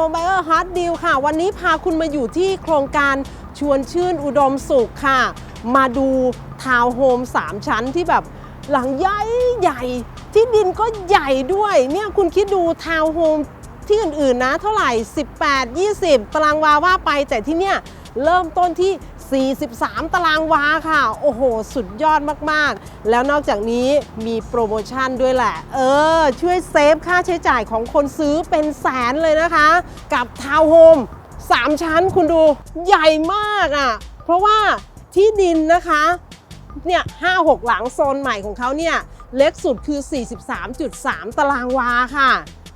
Home Buyer Hot Deal ค่ะ วันนี้พาคุณมาอยู่ที่โครงการชวนชื่นอุดมสุขค่ะ มาดูทาวน์โฮม3 ชั้นที่แบบหลังใหญ่ใหญ่ ที่ดินก็ใหญ่ด้วย เนี่ยคุณคิดดูทาวน์โฮมที่อื่นๆนะเท่าไหร่ 18 20 ตารางวาว่าไปแต่ที่เนี่ยเริ่มต้นที่ 43 ตารางวาค่ะ โอ้โห สุดยอดมากๆ แล้วนอกจากนี้มีโปรโมชั่นด้วยแหละ เออ ช่วยเซฟค่าใช้จ่ายของคนซื้อเป็นแสนเลยนะคะ กับทาวน์โฮม3 ชั้นคุณดูใหญ่มากอะ่ะ เพราะว่าที่ดินนะคะเนี่ยห้าหกหลังโซนใหม่ของเขาเนี่ย เล็กสุดคือ 43.3 ตารางวาค่ะ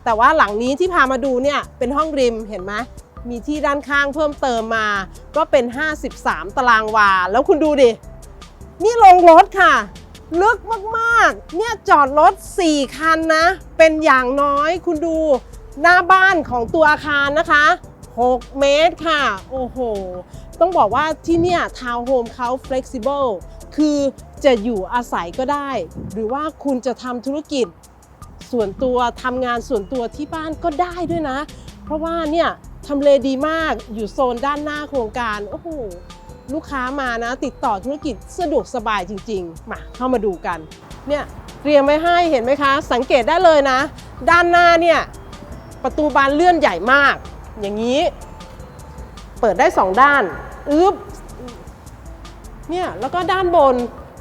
แต่ว่าหลังนี้ที่พามาดูเนี่ย เป็นห้องริมเห็นไหม มีที่ด้านข้างเพิ่มเติมมา ก็เป็น 53 ตารางวา แล้วคุณดูดิ นี่ลงรถค่ะ ลึกมากๆ เนี่ยจอดรถ 4 คันนะ เป็นอย่างน้อยคุณดูหน้าบ้านของตัวอาคารนะคะ 6 เมตรค่ะ โอ้โห ต้องบอกว่าที่เนี่ยทาวน์โฮมเขา flexible คือจะอยู่อาศัยก็ได้ หรือว่าคุณจะทำธุรกิจส่วนตัวทำงานส่วนตัวที่บ้านก็ได้ด้วยนะ เพราะว่าเนี่ย ทำเลดีมากอยู่โซนด้านหน้าโครงการโอ้โหลูกค้ามานะ ติดต่อธุรกิจสะดวกสบายจริงๆ มาเข้ามาดูกัน เนี่ยเตรียมไว้ให้เห็นไหมคะ สังเกตได้เลยนะ ด้านหน้าเนี่ยประตูบานเลื่อนใหญ่มาก อย่างนี้ เปิดได้สองด้านอึ๊บเนี่ยแล้วก็ด้านบน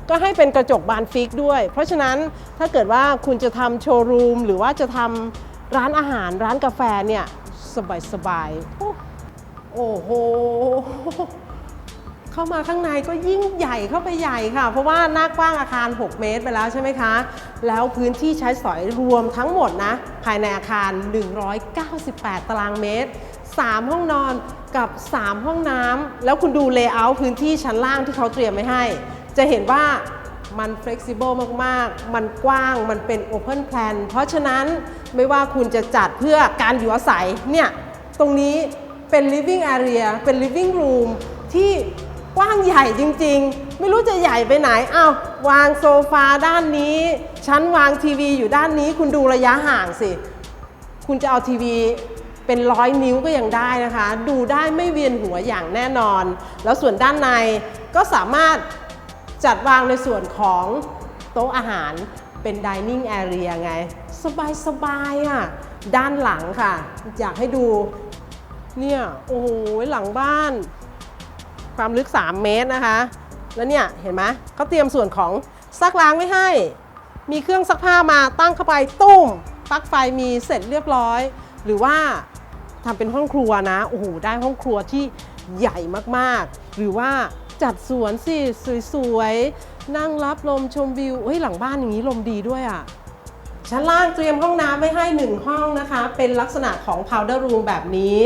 ก็ให้เป็นกระจกบานฟิกด้วย เพราะฉะนั้นถ้าเกิดว่าคุณจะทำโชว์รูมหรือว่าจะทำร้านอาหารร้านกาแฟเนี่ย สบายสบายๆโอ้โอ้โห เข้ามาข้างในก็ยิ่งใหญ่เข้าไปใหญ่ค่ะ เพราะว่าหน้ากว้างอาคาร 6 เมตรไปแล้วใช่ไหมคะ แล้วพื้นที่ใช้สอยรวมทั้งหมดนะ ภายในอาคาร 198 ตารางเมตร 3 ห้องนอนกับ 3 ห้องน้ำแล้วคุณดูเลเยอร์พื้นที่ชั้นล่างที่เขาเตรียมไว้ให้ จะเห็นว่า มัน flexible มาก ๆ มันกว้าง มันเป็น open plan เพราะฉะนั้นไม่ว่าคุณจะจัดเพื่อการอยู่อาศัยเนี่ย ตรงนี้เป็น living area เป็น living room ที่กว้างใหญ่จริง ๆ ไม่รู้จะใหญ่ไปไหนอ้าววางโซฟาด้านนี้ ชั้นวางทีวีอยู่ด้านนี้ คุณดูระยะห่างสิ คุณจะเอาทีวีเป็นร้อยนิ้วก็ยังได้นะคะ ดูได้ไม่เวียนหัวอย่างแน่นอน แล้วส่วนด้านในก็สามารถ จัดวางในส่วนของโต๊ะอาหารเป็น dining area ไง สบายสบายอะ ด้านหลังค่ะ อยากให้ดู เนี่ย โอ้โห หลังบ้าน ความลึก 3 เมตรนะคะ แล้วเนี่ย เห็นไหมเขาเตรียมส่วนของซักล้างไว้ให้ มีเครื่องซักผ้ามาตั้งเข้าไปตุ้มปลั๊กไฟมีเสร็จเรียบร้อย หรือว่าทำเป็นห้องครัวนะ โอ้โห ได้ห้องครัวที่ใหญ่มากๆ หรือว่า จัดสวนสิสวยๆ นั่งรับลมชมวิวเฮ้ยหลังบ้านอย่างนี้ลมดีด้วยอะ ชั้นล่างเตรียมห้องน้ำไว้ให้1ห้องนะคะ เป็นลักษณะของ powder room แบบนี้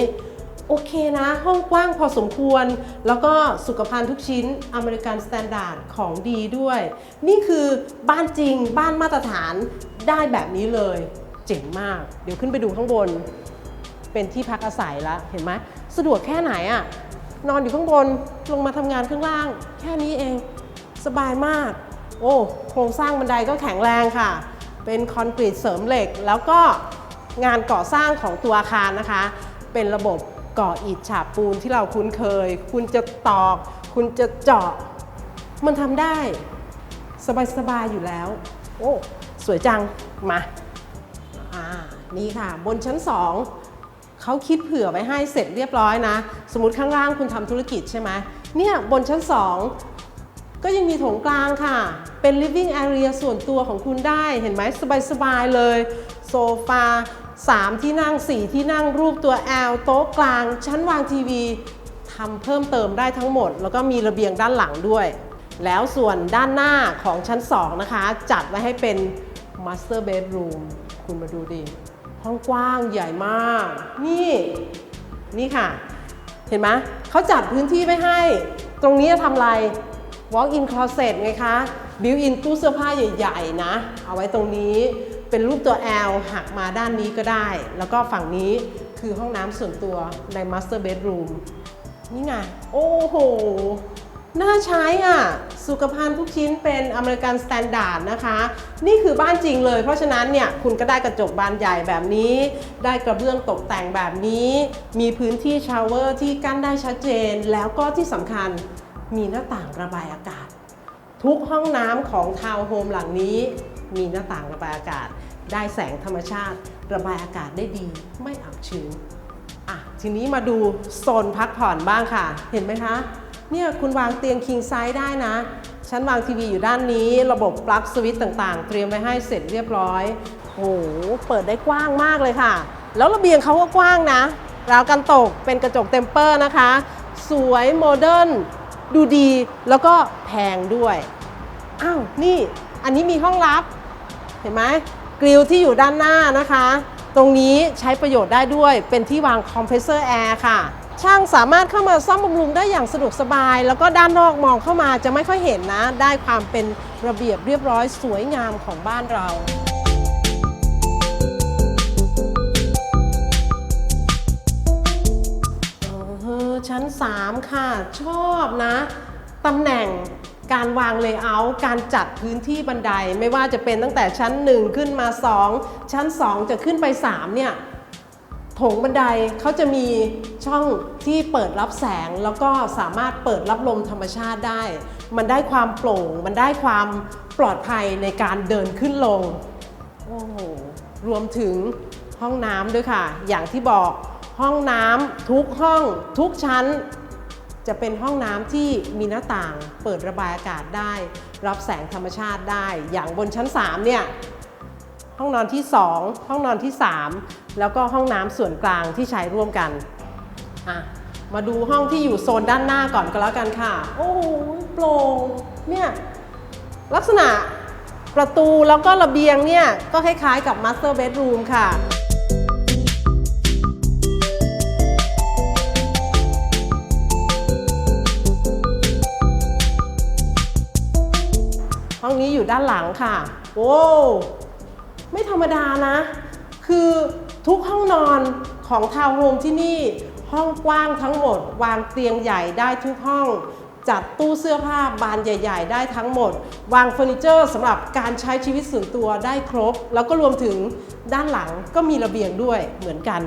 โอเคนะ ห้องกว้างพอสมควร แล้วก็สุขภัณฑ์ทุกชิ้นอเมริกันสแตนดาร์ดของดีด้วย นี่คือบ้านจริงบ้านมาตรฐานได้แบบนี้เลย เจ๋งมาก เดี๋ยวขึ้นไปดูข้างบน เป็นที่พักอาศัยล้วเห็นไหมสะดวกแค่ไหนอะ นอนอยู่ข้างบนลงมาทำงานข้างล่าง แค่นี้เองสบายมาก โอ้โครงสร้างบันไดก็แข็งแรงค่ะ เป็นคอนกรีตเสริมเหล็ก แล้วก็งานก่อสร้างของตัวอาคารนะคะ เป็นระบบก่ออิฐฉาบปูนที่เราคุ้นเคย คุณจะตอก คุณจะเจาะ มันทำได้ สบายๆอยู่แล้ว โอ้ สวยจัง มา อ่า นี่ค่ะ บนชั้น2 เขาคิดเผื่อไว้ให้เสร็จเรียบร้อยนะ สมมติข้างล่างคุณทำธุรกิจใช่ไหมเนี่ยบนชั้น 2 ก็ยังมีโถงกลางค่ะ เป็น living area ส่วนตัวของคุณได้เห็นไหมสบายๆเลย โซฟา 3 ที่นั่ง 4 ที่นั่งรูปตัว L โต๊ะกลาง ชั้นวางทีวีทำเพิ่มเติมได้ทั้งหมด แล้วก็มีระเบียงด้านหลังด้วย แล้วส่วนด้านหน้าของชั้น 2 นะคะ จัดไว้ให้เป็น master bedroom คุณมาดูดิ ห้องกว้างใหญ่มาก นี่นี่ค่ะ เห็นไหมเขาจัดพื้นที่ไว้ให้ ตรงนี้จะทำอะไร walk in closet ไงคะ built in ตู้เสื้อผ้าใหญ่ๆนะ เอาไว้ตรงนี้เป็นรูปตัว L หักมาด้านนี้ก็ได้ แล้วก็ฝั่งนี้คือห้องน้ำส่วนตัวใน master bedroom นี่ไง โอ้โห น่าใช้อะ สุขภัณฑ์ทุกชิ้นเป็นอเมริกันสแตนดาร์ดนะคะ นี่คือบ้านจริงเลย เพราะฉะนั้นเนี่ยคุณก็ได้กระจกบานใหญ่แบบนี้ ได้กระเบื้องตกแต่งแบบนี้ มีพื้นที่ชาวเวอร์ที่กั้นได้ชัดเจน แล้วก็ที่สำคัญมีหน้าต่างระบายอากาศ ทุกห้องน้ำของทาวน์โฮมหลังนี้ มีหน้าต่างระบายอากาศ ได้แสงธรรมชาติ ระบายอากาศได้ดี ไม่อับชื้นอะทีนี้มาดูโซนพักผ่อนบ้างค่ะ เห็นไหมคะ เนี่ยคุณวางเตียงคิงไซส์ได้นะ ฉันวางทีวีอยู่ด้านนี้ ระบบปลั๊กสวิตช์ต่างๆ เตรียมไว้ให้เสร็จเรียบร้อยโอ้โหเปิดได้กว้างมากเลยค่ะ แล้วระเบียงเขาก็กว้างนะราวกันตกเป็นกระจกเต็มเปอร์นะคะ สวยโมเดิร์นดูดีแล้วก็แพงด้วย อ้าวนี่อันนี้มีห้องลับ เห็นไหมกริลที่อยู่ด้านหน้านะคะ ตรงนี้ใช้ประโยชน์ได้ด้วยเป็นที่วางคอมเพรสเซอร์แอร์ค่ะ ช่างสามารถเข้ามาซ่อมบำรุงได้อย่างสะดวกสบาย แล้วก็ด้านนอกมองเข้ามาจะไม่ค่อยเห็นนะ ได้ความเป็นระเบียบเรียบร้อยสวยงามของบ้านเราเออชั้น 3 ค่ะ ชอบนะตำแหน่งการวางเลเยอร์การจัดพื้นที่บันได ไม่ว่าจะเป็นตั้งแต่ชั้น 1 ขึ้นมา 2 ชั้น 2 จะขึ้นไป 3 เนี่ย ถงบันไดเขาจะมีช่องที่เปิดรับแสงแล้วก็สามารถเปิดรับลมธรรมชาติได้ มันได้ความโปร่ง มันได้ความปลอดภัยในการเดินขึ้นลง โอ้โห รวมถึงห้องน้ำด้วยค่ะ อย่างที่บอกห้องน้ำทุกห้องทุกชั้น จะเป็นห้องน้ำที่มีหน้าต่างเปิดระบายอากาศได้ รับแสงธรรมชาติได้ อย่างบนชั้น 3 เนี่ยห้องนอนที่ 2 ห้องนอนที่ 3 แล้วก็ห้องน้ำส่วนกลางที่ใช้ร่วมกันมาดูห้องที่อยู่โซนด้านหน้าก่อนก็แล้วกันค่ะ โอ้โหโปร่งเนี่ยลักษณะประตูแล้วก็ระเบียงเนี่ย ก็คล้ายๆกับ Master Bedroom ค่ะห้องนี้อยู่ด้านหลังค่ะ โอ้ ไม่ธรรมดานะ คือ ของทาวน์โฮมที่นี่ห้องกว้างทั้งหมด วางเตียงใหญ่ได้ทุกห้อง จัดตู้เสื้อผ้าบานใหญ่ ๆ ได้ทั้งหมด วางเฟอร์นิเจอร์สำหรับการใช้ชีวิตส่วนตัวได้ครบ แล้วก็รวมถึงด้านหลังก็มีระเบียงด้วยเหมือนกัน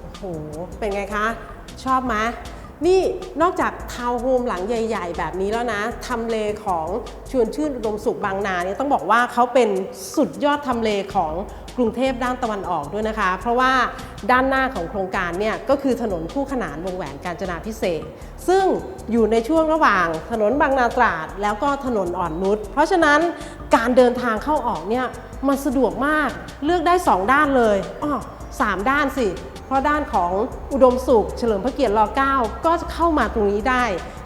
โอ้โหเป็นไงคะ ชอบไหม นี่นอกจากทาวน์โฮมหลังใหญ่ ๆ แบบนี้แล้วนะทำเลของชวนชื่นอุดมสุขบางนาเนี่ยต้องบอกว่าเขาเป็นสุดยอดทำเลของกรุงเทพด้านตะวันออกด้วยนะคะ เพราะว่าด้านหน้าของโครงการเนี่ยก็คือถนนคู่ขนานวงแหวนกาญจนาพิเศษ ซึ่งอยู่ในช่วงระหว่างถนนบางนาตราด แล้วก็ถนนอ่อนนุชเพราะฉะนั้นการเดินทางเข้าออกเนี่ยมันสะดวกมากเลือกได้ 2 ด้านเลยอ้อสามด้านสิ เพราะด้านของอุดมสุข เฉลิมพระเกียรติร9ก็จะเข้ามาตรงนี้ได้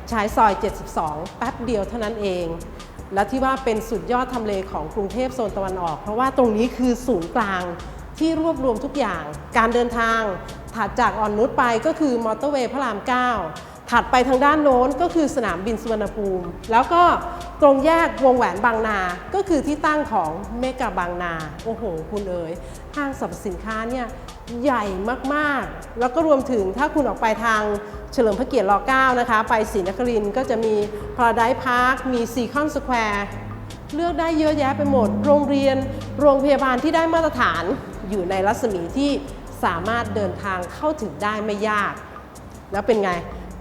ใช้ซอย 72 แป๊บเดียวเท่านั้นเอง และที่ว่าเป็นสุดยอดทำเลของกรุงเทพโซนตะวันออก เพราะว่าตรงนี้คือศูนย์กลางที่รวบรวมทุกอย่าง การเดินทางถัดจากอ่อนนุชไปก็คือมอเตอร์เวย์พระราม 9ถัดไปทางด้านโน้นก็คือสนามบินสุวรรณภูมิ แล้วก็ตรงแยกวงแหวนบางนา ก็คือที่ตั้งของเมกะบางนา โอ้โห คุณเอ๋ยห้างสรรพสินค้าเนี่ย ใหญ่มากๆ แล้วก็รวมถึงถ้าคุณออกไปทางเฉลิมพระเกียรติร9นะคะ ไปศรีนครินก็จะมี Paradise Park มีซีคอนสแควร์เลือกได้เยอะแยะไปหมด โรงเรียน โรงพยาบาลที่ได้มาตรฐานอยู่ในรัศมีที่สามารถเดินทางเข้าถึงได้ไม่ยาก แล้วเป็นไง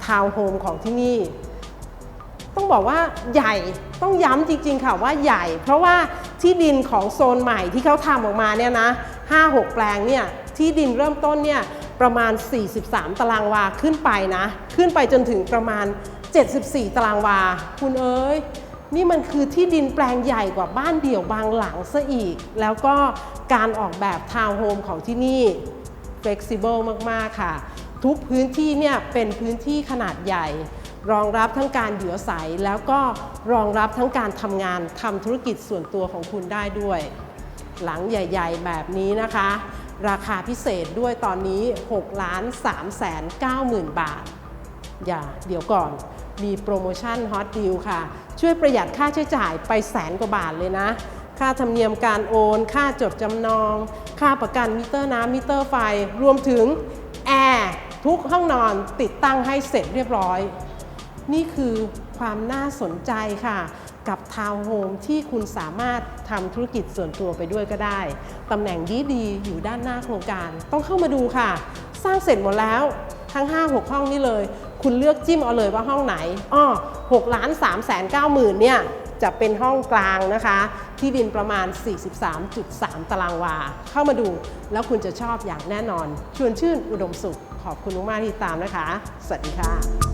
ทาวน์โฮมของที่นี่ ต้องบอกว่าใหญ่ ต้องย้ำจริงๆค่ะว่าใหญ่ เพราะว่าที่ดินของโซนใหม่ที่เขาทำออกมาเนี่ยนะ5-6 แปลงเนี่ย ที่ดินเริ่มต้นเนี่ยประมาณ 43 ตารางวาขึ้นไปนะ ขึ้นไปจนถึงประมาณ 74 ตารางวา คุณเอ้ยนี่มันคือที่ดินแปลงใหญ่กว่าบ้านเดี่ยวบางหลังซะอีก แล้วก็การออกแบบทาวน์โฮมของที่นี่ flexible มาก ๆ ค่ะ ทุกพื้นที่เนี่ยเป็นพื้นที่ขนาดใหญ่ รองรับทั้งการอยู่อาศัย แล้วก็รองรับทั้งการทำงานทำธุรกิจส่วนตัวของคุณได้ด้วย หลังใหญ่ ๆ แบบนี้นะคะ ราคาพิเศษด้วยตอนนี้6ล้าน3แสน9หมื่นบาท อย่าเดี๋ยวก่อนมีโปรโมชั่นฮอตดีลค่ะ ช่วยประหยัดค่าใช้จ่ายไปแสนกว่าบาทเลยนะ ค่าธรรมเนียมการโอน ค่าจดจำนอง ค่าประกันมิเตอร์น้ำมิเตอร์ไฟ รวมถึงแอร์ทุกห้องนอนติดตั้งให้เสร็จเรียบร้อย นี่คือความน่าสนใจค่ะ กับทาวน์โฮมที่คุณสามารถทำธุรกิจส่วนตัวไปด้วยก็ได้ตำแหน่งดีๆอยู่ด้านหน้าโครงการ ต้องเข้ามาดูค่ะ สร้างเสร็จหมดแล้วทั้ง 5-6 ห้องนี้เลย คุณเลือกจิ้มเอาเลยว่าห้องไหนอ้อ6ล้าน3แสน9หมื่นเนี่ยจะเป็นห้องกลางนะคะ ที่ดินประมาณ 43.3 ตารางวา เข้ามาดูแล้วคุณจะชอบอย่างแน่นอน ชวนชื่นอุดมสุข ขอบคุณมากที่ตามนะคะ สวัสดีค่ะ